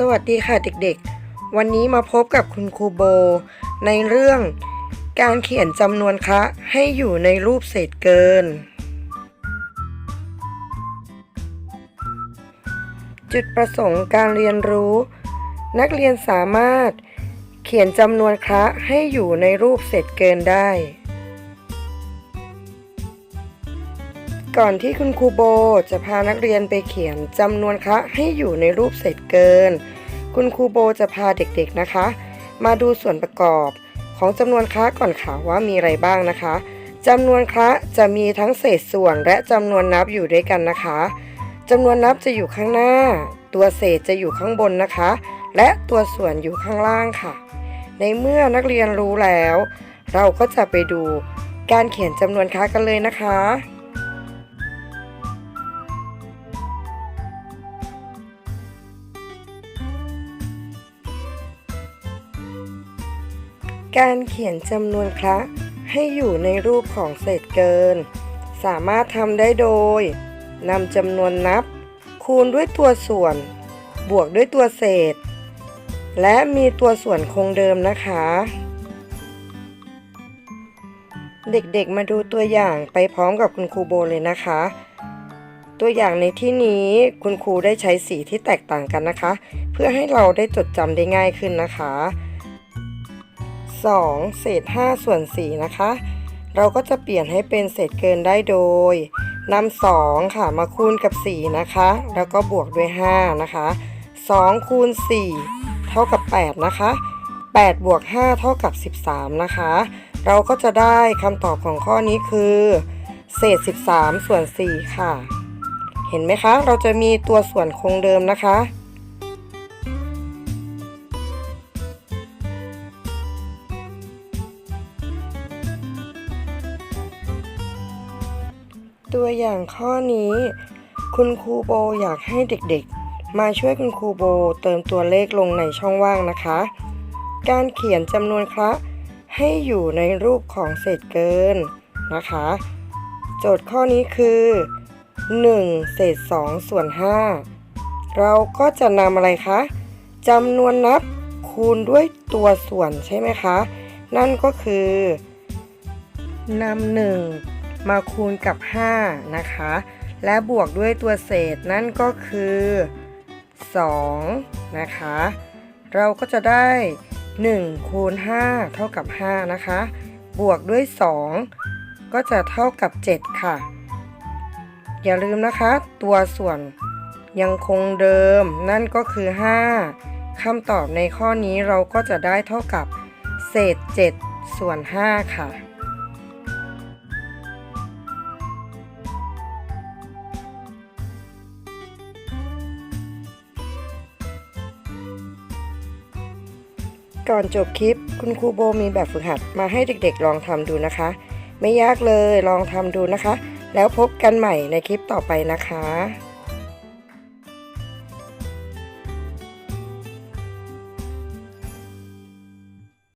สวัสดีค่ะเด็กๆ วันนี้มาพบกับคุณครูโบ ในเรื่องการเขียนจำนวนคะให้อยู่ในรูปเศษเกิน จุดประสงค์การเรียนรู้ นักเรียนสามารถเขียนจำนวนคะให้อยู่ในรูปเศษเกินได้ ก่อนที่คุณครูโบจะพานักเรียนไปเขียนจำนวนคะให้อยู่ในรูปเศษเกิน คุณครูโบจะพาเด็กๆนะคะ มาดูส่วนประกอบของจำนวนคะก่อนค่ะว่ามีอะไรบ้างนะคะจำนวนคะจะมีทั้งเศษส่วนและจำนวนนับอยู่ด้วยกันนะคะจำนวนนับจะอยู่ข้างหน้า ตัวเศษจะอยู่ข้างบนนะคะ และตัวส่วนอยู่ข้างล่างค่ะ ในเมื่อนักเรียนรู้แล้ว เราก็จะไปดูการเขียนจำนวนคละกันเลยนะคะ การเขียนจำนวนคละให้อยู่ในรูปของเศษเกิน สามารถทำได้โดยนำจำนวนนับ คูณด้วยตัวส่วน บวกด้วยตัวเศษ และมีตัวส่วนคงเดิมนะคะ เด็กๆมาดูตัวอย่างไปพร้อมกับคุณครูโบเลยนะคะ ตัวอย่างในที่นี้คุณครูได้ใช้สีที่แตกต่างกันนะคะ เพื่อให้เราได้จดจำได้ง่ายขึ้นนะคะ 2 เศษ 5 ส่วน 4 นะคะ เราก็จะเปลี่ยนให้เป็นเศษเกินได้โดยนำ2ค่ะมาคูณกับ 4 นะคะ แล้วก็บวกด้วย 5 นะคะ 2 คูณ 4 เท่ากับ 8 นะคะ 8 บวก 5 เท่ากับ 13 นะคะ เราก็จะได้คำตอบของข้อนี้คือ เศษ 13 ส่วน 4 ค่ะ เห็นไหมคะ เราจะมีตัวส่วนคงเดิมนะคะ ตัวอย่างข้อนี้ คุณครูโบอยากให้เด็กๆ มาช่วยคุณครูโบเติมตัวเลขลงในช่องว่างนะคะ การเขียนจำนวนคละให้อยู่ในรูปของเศษเกินนะคะ โจทย์ข้อนี้คือ 1 เศษ 2 ส่วน 5 เราก็จะนำอะไรคะจำนวนนับคูณด้วยตัวส่วนใช่ไหมคะ นั่นก็คือนำหนึ่ง มาคูณกับ 5 นะคะ และบวกด้วยตัวเศษนั่นก็คือ 2 นะคะ เราก็จะได้ 1 คูณ 5 เท่ากับ 5 นะคะ บวกด้วย 2 ก็จะเท่ากับ 7 ค่ะ อย่าลืมนะคะ ตัวส่วนยังคงเดิมนั่นก็คือ 5คำตอบในข้อนี้เราก็จะได้เท่ากับ เศษ 7 ส่วน 5 ค่ะ ก่อนจบคลิป คุณครูโบมีแบบฝึกหัดมาให้เด็กๆลองทำดูนะคะ ไม่ยากเลยลองทำดูนะคะ แล้วพบกันใหม่ในคลิปต่อไปนะคะ